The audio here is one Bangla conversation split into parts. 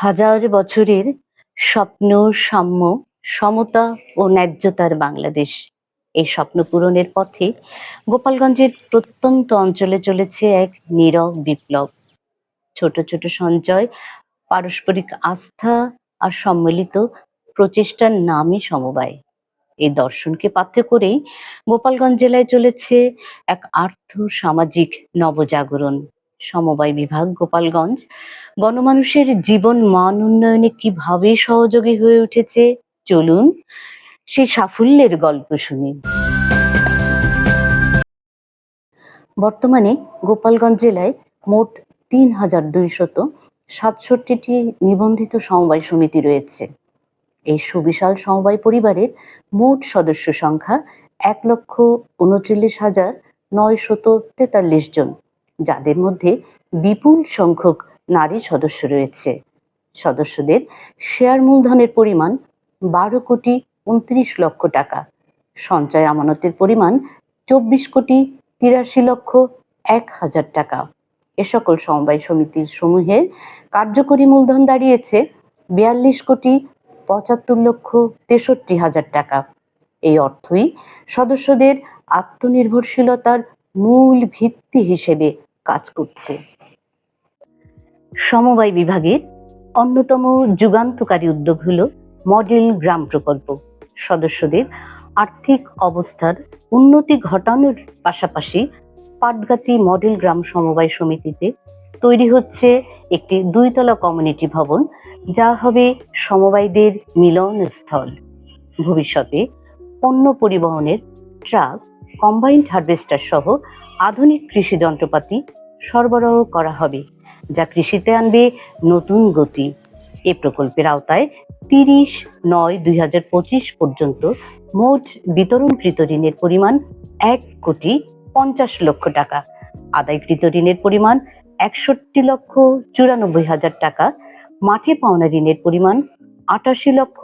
হাজার বছরের স্বপ্ন, সাম্য, সমতা ও ন্যায্যতার বাংলাদেশ। এই স্বপ্ন পূরণের পথে গোপালগঞ্জের প্রত্যন্ত অঞ্চলে চলেছে এক নীরব বিপ্লব। ছোট ছোট সঞ্চয়, পারস্পরিক আস্থা আর সম্মিলিত প্রচেষ্টার নামই সমবায়। এই দর্শনকে পাথ্য করেই গোপালগঞ্জ জেলায় চলেছে এক আর্থ সামাজিক নবজাগরণ। সমবায় বিভাগ, গোপালগঞ্জ। গণমানুষের জীবন মান উন্নয়নে কীভাবে সহযোগী হয়ে উঠেছে, চলুন সেই সাফল্যের গল্প শুনি। বর্তমানে গোপালগঞ্জ জেলায় মোট তিন হাজার দুইশত সাতষট্টিটি নিবন্ধিত সমবায় সমিতি রয়েছে। এই সুবিশাল সমবায় পরিবারের মোট সদস্য সংখ্যা এক লক্ষ উনচল্লিশ হাজার নয়শত তেতাল্লিশ জন। যাদের মধ্যে বিপুল সংখ্যক নারী সদস্য রয়েছে। সদস্যদের শেয়ার মূলধনের পরিমাণ বারো কোটি উনত্রিশ লক্ষ টাকা, সঞ্চয় আমানতের পরিমাণ চব্বিশ কোটি তিরাশি লক্ষ এক হাজার টাকা। এ সকল সমবায় সমিতির সমূহের কার্যকরী মূলধন দাঁড়িয়েছে বিয়াল্লিশ কোটি পঁচাত্তর লক্ষ তেষট্টি হাজার টাকা। এই অর্থই সদস্যদের আত্মনির্ভরশীলতার মূল ভিত্তি হিসেবে কাজ করছে। সমবায় বিভাগের অন্যতম যুগান্তকারী উদ্যোগ হল মডেল গ্রাম প্রকল্প। সদস্যদের আর্থিক অবস্থার উন্নতি ঘটানোর পাশাপাশি পাটগাতি মডেল গ্রাম সমবায় সমিতিতে তৈরি হচ্ছে একটি দুইতলা কমিউনিটি ভবন, যা হবে সমবায়ীদের মিলনস্থল। ভবিষ্যতে পণ্য পরিবহনের ট্রাক, কম্বাইন্ড হারভেস্টার সহ আধুনিক কৃষি যন্ত্রপাতি সরবরাহ করা হবে, যা কৃষিতে আনবে নতুন গতি। এ প্রকল্পের আওতায় তিরিশ নয় দুই হাজার পঁচিশ পর্যন্ত মোট বিতরণকৃত ঋণের পরিমাণ এক কোটি পঞ্চাশ লক্ষ টাকা। আদায়কৃত ঋণের পরিমাণ একষট্টি লক্ষ চুরানব্বই হাজার টাকা। মাঠে পাওনা ঋণের পরিমাণ আটাশি লক্ষ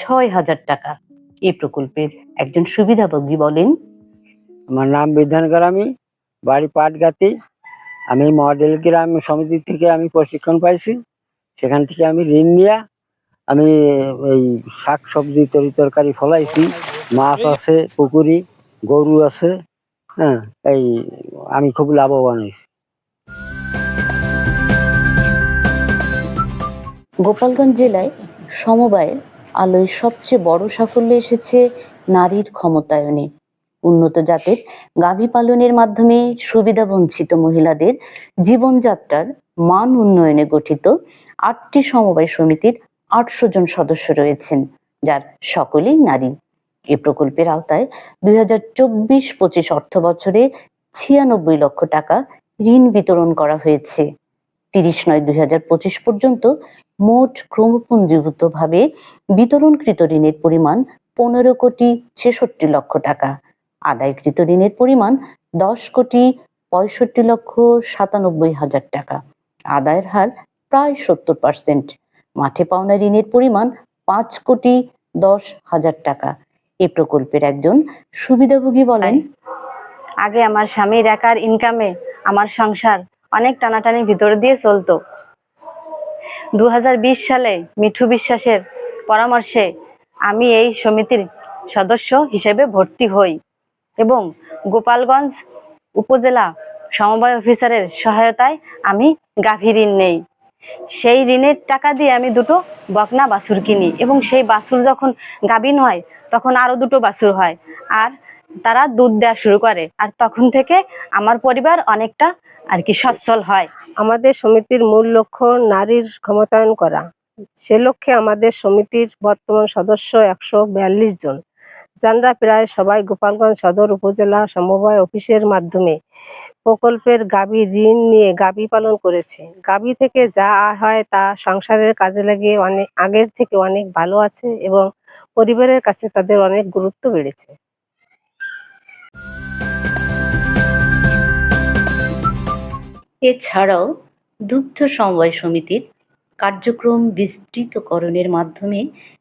ছয় হাজার টাকা। এ প্রকল্পের একজন সুবিধাভোগী বলেন, আমার নাম বিধান গ্রামী বাড়ি পাটগাতি। আমি মডেল গ্রাম সমিতি থেকে আমি প্রশিক্ষণ পাইছি। সেখান থেকে আমি ঋণ নিয়ে আমি এই শাক সবজি, তরি তরকারি ফলাইছি। মাছ আছে, পুকুরি, গরু আছে হ্যাঁ এই আমি খুব লাভবান হয়েছি। গোপালগঞ্জ জেলায় সমবায়ের আলোয় সবচেয়ে বড় সাফল্য এসেছে নারীর ক্ষমতায়নে। উন্নত জাতের গাভী পালনের মাধ্যমে সুবিধা বঞ্চিত মহিলাদের জীবনযাত্রার মান উন্নয়নে গঠিত আটটি সমবায় সমিতির আটশো জন সদস্য রয়েছেন, যার সকলেই নারী। এ প্রকল্পের আওতায় দুই হাজার চব্বিশ পঁচিশ অর্থ বছরে ছিয়ানব্বই লক্ষ টাকা ঋণ বিতরণ করা হয়েছে। তিরিশ নয় দুই হাজার পঁচিশ পর্যন্ত মোট ক্রমপুঞ্জীভূতভাবে বিতরণকৃত ঋণের পরিমাণ পনেরো কোটি ছেষট্টি লক্ষ টাকা। আদায়কৃত ঋণের পরিমাণ দশ কোটি পঁয়ষট্টি লক্ষ সাতানব্বই হাজার টাকা। আদায়ের হার প্রায় সত্তর পার্সেন্ট। মাঠে পাওনা ঋণের পরিমাণ পাঁচ কোটি দশ হাজার টাকা। এ প্রকল্পের একজন সুবিধাভোগী বলেন, আগে আমার স্বামীর একার ইনকামে আমার সংসার অনেক টানাটানির ভিতর দিয়ে চলতো। দু হাজার বিশ সালে মিঠু বিশ্বাসের পরামর্শে আমি এই সমিতির সদস্য হিসেবে ভর্তি হই। এবং গোপালগঞ্জ উপজেলা সমবায় অফিসারের সহায়তায় আমি গাভী ঋণ নেই। সেই ঋণের টাকা দিয়ে আমি দুটো বকনা বাছুর কিনি এবং সেই বাছুর যখন গাভীন হয়, তখন আরও দুটো বাছুর হয় আর তারা দুধ দেওয়া শুরু করে আর তখন থেকে আমার পরিবার অনেকটা আর কি সচ্ছল হয়। আমাদের সমিতির মূল লক্ষ্য নারীর ক্ষমতায়ন করা। সে লক্ষ্যে আমাদের সমিতির বর্তমান সদস্য একশো বিয়াল্লিশ জন। যারা প্রায় সবাই গোপালগঞ্জ সদর উপজেলা সমবায় অফিসের মাধ্যমে প্রকল্পের গাবি ঋণ নিয়ে গাবি পালন করেছে। গাভী থেকে যা হয় তা সংসারের কাজে লাগে অনেক আগের থেকে অনেক ভালো আছে এবং পরিবারের কাছে তাদের অনেক গুরুত্ব বেড়েছে। এছাড়াও দুগ্ধ সমবায় সমিতির কার্যক্রম বিস্তৃতকরণের মাধ্যমে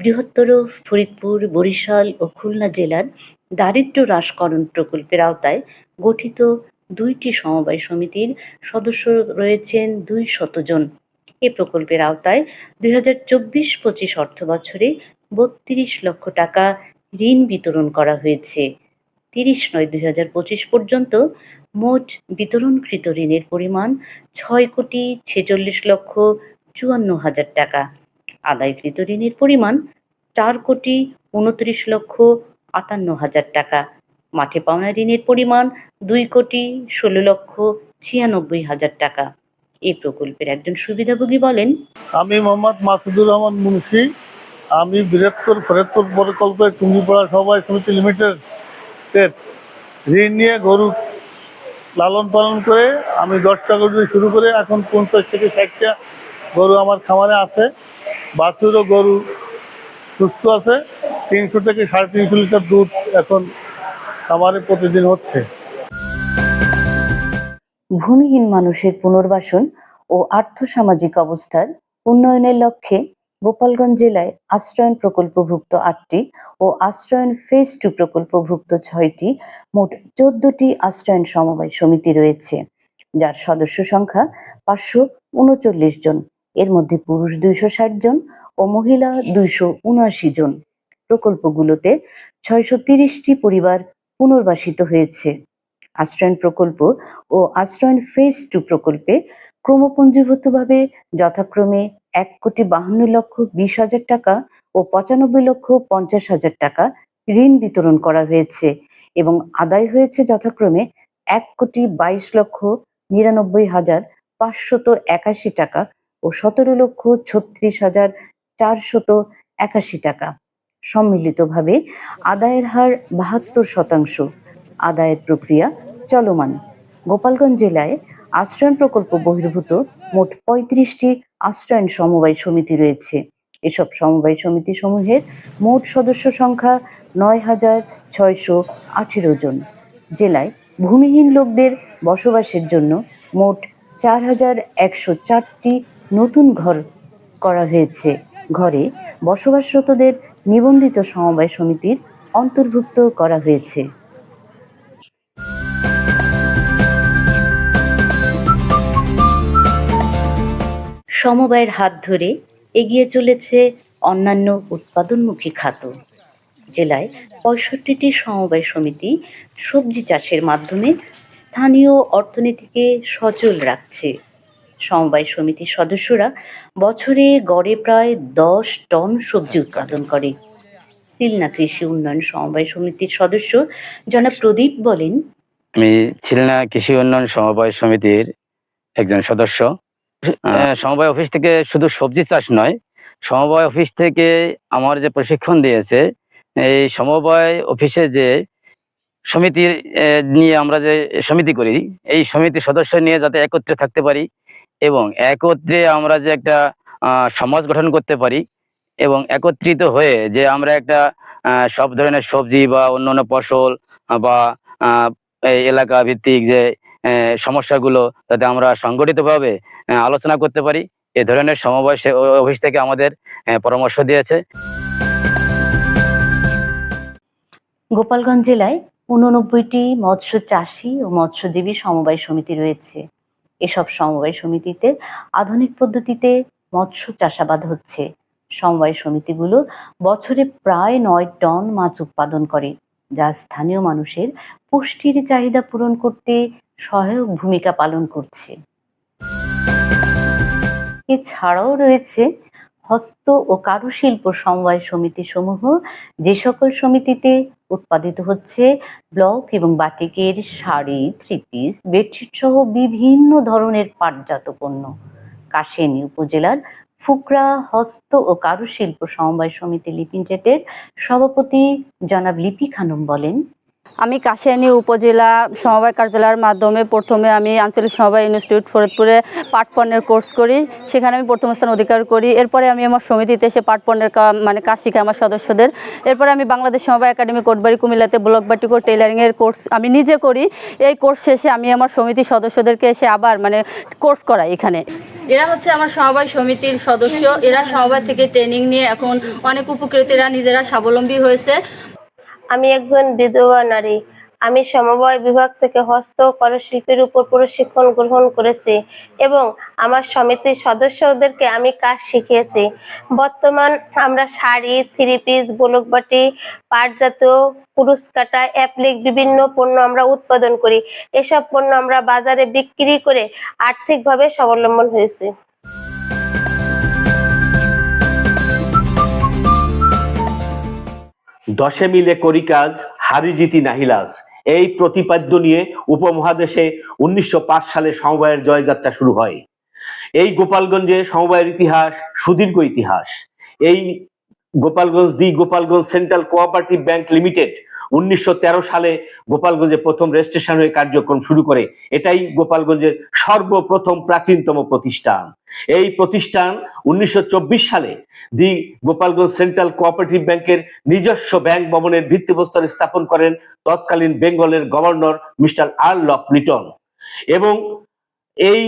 বৃহত্তর ফরিদপুর, বরিশাল ও খুলনা জেলার দারিদ্র্য হ্রাসকরণ প্রকল্পের আওতায় গঠিত দুইটি সমবায় সমিতির সদস্য রয়েছেন দুই শতজন এ প্রকল্পের আওতায় দুই হাজার চব্বিশ পঁচিশ অর্থ বছরে বত্রিশ লক্ষ টাকা ঋণ বিতরণ করা হয়েছে। তিরিশ নয় দুই হাজার পঁচিশ পর্যন্ত মোট বিতরণকৃত ঋণের পরিমাণ ছয় কোটি ছেচল্লিশ লক্ষ চুয়ান্ন হাজার টাকা। আদায়কৃত ঋণের পরিমাণ চার কোটি উনত্রিশ লক্ষ আটান্ন হাজার টাকা। মাঠে পাওনা ঋণের পরিমাণ দুই কোটি ষোলো লক্ষ ছিয়ানব্বই হাজার টাকা। এই প্রকল্পের একজন সুবিধাভোগী বলেন, আমি মোহাম্মদ মাসুদুর রহমান মুন্সি। আমি বৃহত্তর ফরিদপুর প্রকল্পে টুঙ্গিপাড়া সমবায় সমিতি লিমিটেড ঋণ নিয়ে গরু লালন পালন করে আমি দশটা গরু শুরু করে এখন পঞ্চাশ থেকে ষাটটা গরু আমার খামারে আছে। বাছুরও গরু সুস্থ আছে। তিনশো থেকে সাড়ে তিনশো লিটার দুধ এখন খামারে প্রতিদিন হচ্ছে। ভূমিহীন মানুষের পুনর্বাসন ও আর্থসামাজিক অবস্থার উন্নয়নের লক্ষ্যে গোপালগঞ্জ জেলায় আশ্রয়ন প্রকল্পভুক্ত আটটি ও আশ্রয়ন ফেজ টু প্রকল্পভুক্ত ছয়টি মোট চোদ্দটি আশ্রয়ন সমবায় সমিতি রয়েছে, যার সদস্য সংখ্যা পাঁচশো উনচল্লিশ জন। এর মধ্যে পুরুষ দুইশো ষাট জন ও মহিলা দুইশো উনআশি জন। প্রকল্পগুলোতে ছয়শো তিরিশটি পরিবার পুনর্বাসিত হয়েছে। আশ্রয়ন প্রকল্প ও আশ্রয়ন ফেজ টু প্রকল্পে ক্রমপঞ্জীভূতভাবে যথাক্রমে এক কোটি বাহান্ন লক্ষ বিশ হাজার টাকা ও পঁচানব্বই লক্ষ পঞ্চাশ হাজার টাকা ঋণ বিতরণ করা হয়েছে এবং আদায় হয়েছে যথাক্রমে এক কোটি বাইশ লক্ষ নিরানব্বই হাজার পাঁচশত একাশি টাকা ও সতেরো লক্ষ ছত্রিশ হাজার চারশত একাশি টাকা। সম্মিলিতভাবে আদায়ের হার বাহাত্তর শতাংশ। আদায়ের প্রক্রিয়া চলমান। গোপালগঞ্জ জেলায় আশ্রয়ন প্রকল্প বহির্ভূত মোট পঁয়ত্রিশটি আশ্রয়ন সমবায় সমিতি রয়েছে। এসব সমবায় সমিতি সমূহের মোট সদস্য সংখ্যা নয় হাজার ছয়শো আঠেরো জন। জেলায় ভূমিহীন লোকদের বসবাসের জন্য মোট চার হাজার একশো চারটি নতুন ঘর করা হয়েছে। ঘরে বসবাসরতদের নিবন্ধিত সমবায় সমিতির অন্তর্ভুক্ত করা হয়েছে। সমবায়ের হাত ধরে এগিয়ে চলেছে অন্যান্য উৎপাদনমুখী খাত। জেলায় পঁয়ষট্টিটি সমবায় সমিতি সবজি চাষের মাধ্যমে স্থানীয় অর্থনীতিকে সচল রাখছে। সমবায় সমিতির সদস্যরা বছরে গড়ে প্রায় দশ টন সবজি উৎপাদন করে। সিলনা কৃষি উন্নয়ন সমবায় সমিতির সদস্য জনাব প্রদীপ বলেন আমি ছিলনা কৃষি উন্নয়ন সমবায় সমিতির একজন সদস্য। সমবায় অফিস থেকে শুধু সবজি চাষ নয় সমবায় অফিস থেকে আমার যে প্রশিক্ষণ দিয়েছে এই সমবায় অফিসে যে সমিতির নিয়ে আমরা যে সমিতি করি, এই সমিতির সদস্য নিয়ে যাতে একত্রে থাকতে পারি এবং একত্রে আমরা যে একটা সমাজ গঠন করতে পারি এবং একত্রিত হয়ে যে আমরা একটা সব ধরনের সবজি বা অন্য অন্য ফসল বা এলাকা ভিত্তিক যে সমস্যাগুলো যাতে আমরা সংগঠিতভাবে আলোচনা করতে পারি। এ ধরনের সমবায় অফিস থেকে আমাদের পরামর্শ দিয়েছে। গোপালগঞ্জ জেলায় উননব্বইটি মৎস্য চাষী ও মৎস্যজীবী সমবায় সমিতি রয়েছে। এসব সমবায় সমিতিতে আধুনিক পদ্ধতিতে মৎস্য চাষাবাদ হচ্ছে। সমবায় সমিতিগুলো বছরে প্রায় নয় টন মাছ উৎপাদন করে, যা স্থানীয় মানুষের পুষ্টির চাহিদা পূরণ করতে সহায়ক ভূমিকা পালন করছে। এছাড়াও রয়েছে হস্ত ও কারুশিল্প সমবায় সমিতি সমূহ যে সকল সমিতিতে উৎপাদিত হচ্ছে ব্লক এবং বাটিকের শাড়ি, থ্রিপিস, বেডশিট সহ বিভিন্ন ধরনের পাটজাত পণ্য। কাশেনী উপজেলার ফুকরা, হস্ত ও কারুশিল্প সমবায় সমিতি লিপিন্টেটের সভাপতি জনাব লিপি খানম বলেন আমি কাশিয়ানী উপজেলা সমবায় কার্যালয়ের মাধ্যমে প্রথমে আমি আঞ্চলিক সমবায় ইনস্টিটিউট ফরিদপুরে পাট পণ্যের কোর্স করি। সেখানে আমি প্রথম স্থান অধিকার করি। এরপরে আমি আমার সমিতিতে এসে পাট পণ্যের মানে কাজ শিখাই আমার সদস্যদের। এরপরে আমি বাংলাদেশ সমবায় একাডেমি কোটবাড়ি কুমিল্লাতে ব্লক বাটিকো টেলারিংয়ের কোর্স আমি নিজে করি। এই কোর্স শেষে আমি আমার সমিতির সদস্যদেরকে এসে আবার মানে কোর্স করাই এখানে। এরা হচ্ছে আমার সমবায় সমিতির সদস্য। এরা সমবায় থেকে ট্রেনিং নিয়ে এখন অনেক উপকৃত এরা নিজেরা স্বাবলম্বী হয়েছে। আমি একজন বিধবা নারী। আমি সমবায় বিভাগ থেকে হস্ত করশিল্পের উপর প্রশিক্ষণ গ্রহণ করেছি এবং আমার সমিতির সদস্যদেরকে আমি কাজ শিখিয়েছি। বর্তমান আমরা শাড়ি থ্রি পিস ব্লকবাটি, পাট জাতীয় কুরুশ কাটা, অ্যাপ্লিক, বিভিন্ন পণ্য আমরা উৎপাদন করি। এসব পণ্য আমরা বাজারে বিক্রি করে আর্থিকভাবে স্বাবলম্বন হয়েছি। দশে মিলে করি কাজ, হারি জিতি নাহিলাজ এই প্রতিপাদ্য নিয়ে উপমহাদেশে উনিশশো পাঁচ সালে সমবায়ের জয়যাত্রা শুরু হয়। এই গোপালগঞ্জে সমবায়ের ইতিহাস, সুদীর্ঘ ইতিহাস। এই Gopalganj the Gopalganj central cooperative bank limited. উনিশশো তেরো সালে গোপালগঞ্জে প্রথম রেজিস্ট্রেশন হয়ে কার্যক্রম শুরু করে। এটাই গোপালগঞ্জের সর্বপ্রথম প্রাচীনতম প্রতিষ্ঠান। এই প্রতিষ্ঠান উনিশশো চব্বিশ সালে দি গোপালগঞ্জ সেন্ট্রাল কোঅপারেটিভ ব্যাংকের নিজস্ব ব্যাংক ভবনের ভিত্তিপ্রস্তর স্থাপন করেন তৎকালীন বেঙ্গলের governor mister R Lock Lytton. এবং এই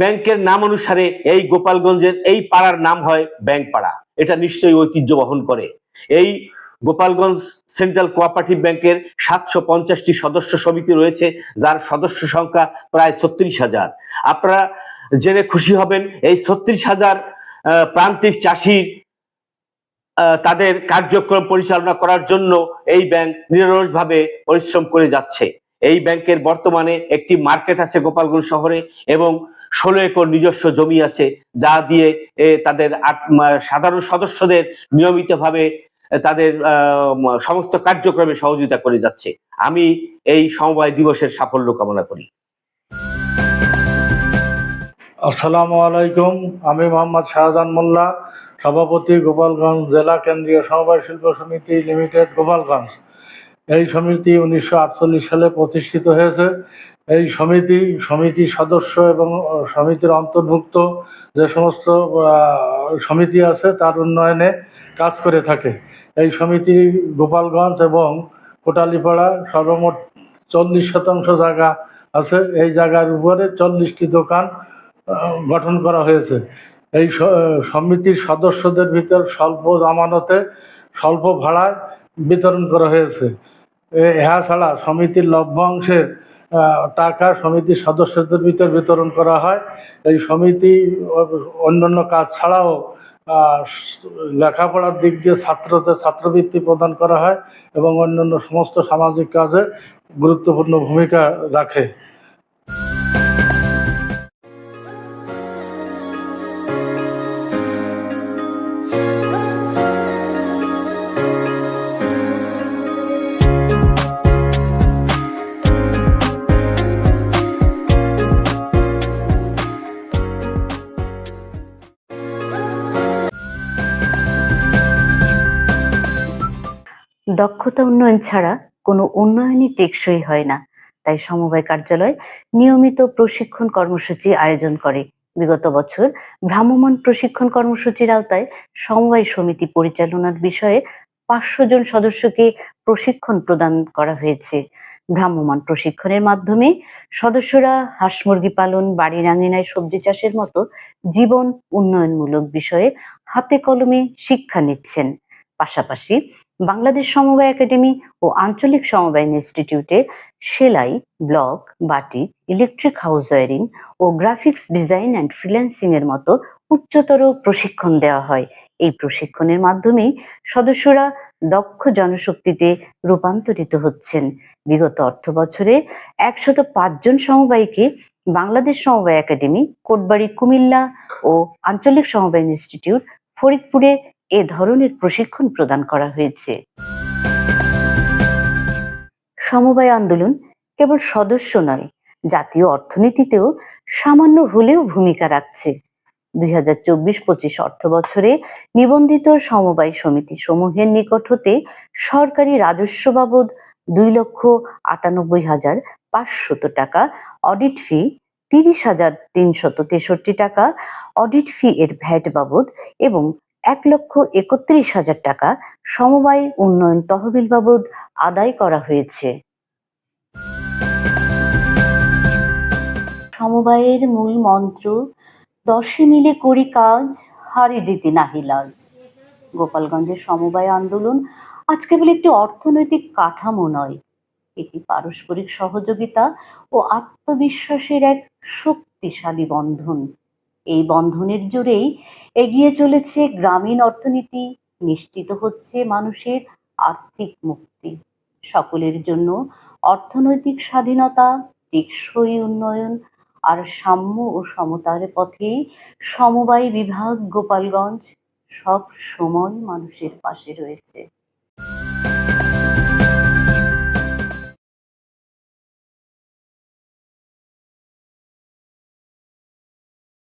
ব্যাংকের নাম অনুসারে এই গোপালগঞ্জের এই পাড়ার নাম হয় ব্যাংক পাড়া। এটা নিশ্চয়ই ঐতিহ্য বহন করে। এই গোপালগঞ্জ সেন্ট্রাল কোঅপারেটিভ ব্যাংকের সাতশো পঞ্চাশটি সদস্য সমিতি রয়েছে, যার সদস্য সংখ্যা প্রায় ছত্রিশ হাজার। আপনারা জেনে খুশি হবেন, এই ছত্রিশ হাজার প্রান্তিক চাষির তাদের কার্যক্রম পরিচালনা করার জন্য এই ব্যাংক নিরলসভাবে পরিশ্রম করে যাচ্ছে। এই ব্যাংকের বর্তমানে একটি মার্কেট আছে গোপালগঞ্জ শহরে এবং ষোলো একর নিজস্ব জমি আছে, যা দিয়ে তাদের সাধারণ সদস্যদের নিয়মিতভাবে তাদের সমস্ত কার্যক্রমে সহযোগিতা করে যাচ্ছে। আমি এই সমবায় দিবসের সাফল্য কামনা করি। আসসালামু আলাইকুম, আমি মোহাম্মদ শাহজাহান মোল্লা, সভাপতি গোপালগঞ্জ জেলা কেন্দ্রীয় সমবায় শিল্প সমিতি লিমিটেড, গোপালগঞ্জ। এই সমিতি উনিশশো আটচল্লিশ সালে প্রতিষ্ঠিত হয়েছে। এই সমিতি সমিতির সদস্য এবং সমিতির অন্তর্ভুক্ত যে সমস্ত সমিতি আছে তার উন্নয়নে কাজ করে থাকে। এই সমিতি গোপালগঞ্জ এবং কোটালীপাড়া সর্বমোট চল্লিশ শতাংশ জায়গা আছে। এই জায়গার উপরে চল্লিশটি দোকান গঠন করা হয়েছে। এই সমিতির সদস্যদের ভিতর স্বল্প জামানতে স্বল্প ভাড়ায় বিতরণ করা হয়েছে। ইহা ছাড়া সমিতির লভ্যাংশের টাকা সমিতির সদস্যদের ভিতর বিতরণ করা হয়। এই সমিতি অন্যান্য কাজ ছাড়াও লেখাপড়ার দিক দিয়ে ছাত্রদের ছাত্রবৃত্তি প্রদান করা হয় এবং অন্যান্য সমস্ত সামাজিক কাজে গুরুত্বপূর্ণ ভূমিকা রাখে। দক্ষতা উন্নয়ন ছাড়া কোনো উন্নয়নই টেকসই হয় না। তাই সমবায় কার্যালয় নিয়মিত প্রশিক্ষণ কর্মসূচি আয়োজন করে। বিগত বছর ভ্রাম্যমাণ প্রশিক্ষণ কর্মসূচির আওতায় সমবায় সমিতি পরিচালনার বিষয়ে পাঁচশো জন সদস্যকে প্রশিক্ষণ প্রদান করা হয়েছে। ভ্রাম্যমাণ প্রশিক্ষণের মাধ্যমে সদস্যরা হাঁস মুরগি পালন বাড়ির আঙিনায় সবজি চাষের মতো জীবন উন্নয়নমূলক বিষয়ে হাতে কলমে শিক্ষা নিচ্ছেন। পাশাপাশি বাংলাদেশ সমবায় একাডেমি ও আঞ্চলিক সমবায় ইনস্টিটিউটে সেলাই, block batik electric house wiring O graphics design and freelancing এর মতো উচ্চতর প্রশিক্ষণ দেওয়া হয়। এই প্রশিক্ষণের মাধ্যমেই সদস্যরা দক্ষ জনশক্তিতে রূপান্তরিত হচ্ছেন। বিগত অর্থ বছরে একশত পাঁচজন সমবায়ীকে বাংলাদেশ সমবায় একাডেমি, কোটবাড়ি, কুমিল্লা ও আঞ্চলিক সমবায় ইনস্টিটিউট, ফরিদপুরে এ ধরনের প্রশিক্ষণ প্রদান করা হয়েছে। সমবায় আন্দোলন কেবল সদস্য নয়, জাতীয় অর্থনীতিতেও সামান্য হলেও ভূমিকা রাখছে। দুই হাজার চব্বিশ পঁচিশ অর্থ বছরে নিবন্ধিত সমবায় সমিতি সমূহের নিকট হতে সরকারি রাজস্ব বাবদ দুই লক্ষ আটানব্বই হাজার পাঁচশত টাকা, অডিট ফি তিরিশ হাজার তিনশত তেষট্টি টাকা, অডিট ফি এর ভ্যাট বাবদ এবং এক লক্ষ একত্রিশ হাজার টাকা সমবায় উন্নয়ন তহবিল বাবদ আদায় করা হয়েছে। সমবায়ের মূল মন্ত্র, দশে মিলে করি কাজ, হারি জিতে নাহি লাজ। গোপালগঞ্জের সমবায় আন্দোলন আজ কেবল একটি অর্থনৈতিক কাঠামো নয়, এটি পারস্পরিক সহযোগিতা ও আত্মবিশ্বাসের এক শক্তিশালী বন্ধন। এই বন্ধনের জোরেই এগিয়ে চলেছে গ্রামীণ অর্থনীতি, নিশ্চিত হচ্ছে মানুষের আর্থিক মুক্তি। সকলের জন্য অর্থনৈতিক স্বাধীনতা, টেকসই উন্নয়ন আর সাম্য ও সমতার পথেই সমবায় বিভাগ গোপালগঞ্জ সব সময় মানুষের পাশে রয়েছে।